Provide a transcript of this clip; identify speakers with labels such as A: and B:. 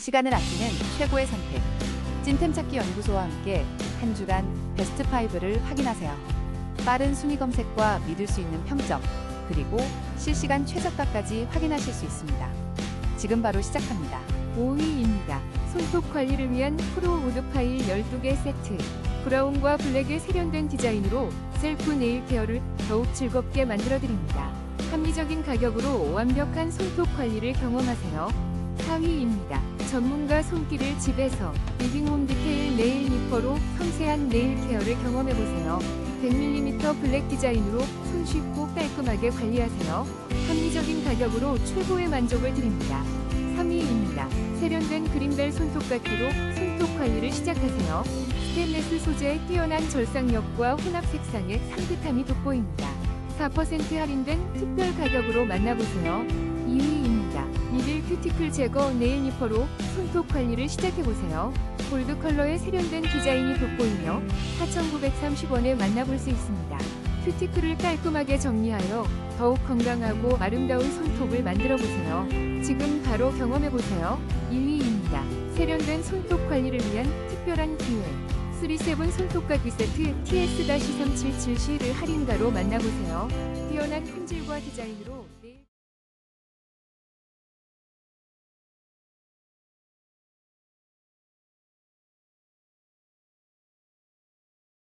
A: 시간을 아끼는 최고의 선택. 찐템 찾기 연구소와 함께 한 주간 베스트 5를 확인하세요. 빠른 순위 검색과 믿을 수 있는 평점, 그리고 실시간 최저가까지 확인하실 수 있습니다. 지금 바로 시작합니다.
B: 5위입니다. 손톱 관리를 위한 프로 우드 파일 12개 세트. 브라운과 블랙의 세련된 디자인으로 셀프 네일 케어를 더욱 즐겁게 만들어드립니다. 합리적인 가격으로 완벽한 손톱 관리를 경험하세요. 4위입니다. 전문가 손길을 집에서 리빙홈 디테일 네일 니퍼로 섬세한 네일 케어를 경험해보세요. 100mm 블랙 디자인으로 손쉽고 깔끔하게 관리하세요. 합리적인 가격으로 최고의 만족을 드립니다. 3위입니다. 세련된 그린벨 손톱깎이로 손톱 관리를 시작하세요. 스테인레스 소재의 뛰어난 절삭력과 혼합 색상의 산뜻함이 돋보입니다. 4% 할인된 특별 가격으로 만나보세요. 2위입니다. 미들 큐티클 제거 네일 니퍼로 손톱 관리를 시작해보세요. 골드 컬러의 세련된 디자인이 돋보이며 4,930원에 만나볼 수 있습니다. 큐티클을 깔끔하게 정리하여 더욱 건강하고 아름다운 손톱을 만들어 보세요. 지금 바로 경험해 보세요. 1위입니다. 세련된 손톱 관리를 위한 특별한 기회. 3세븐 손톱깎이 세트 TS-377C를 할인가로 만나보세요. 뛰어난 품질과 디자인으로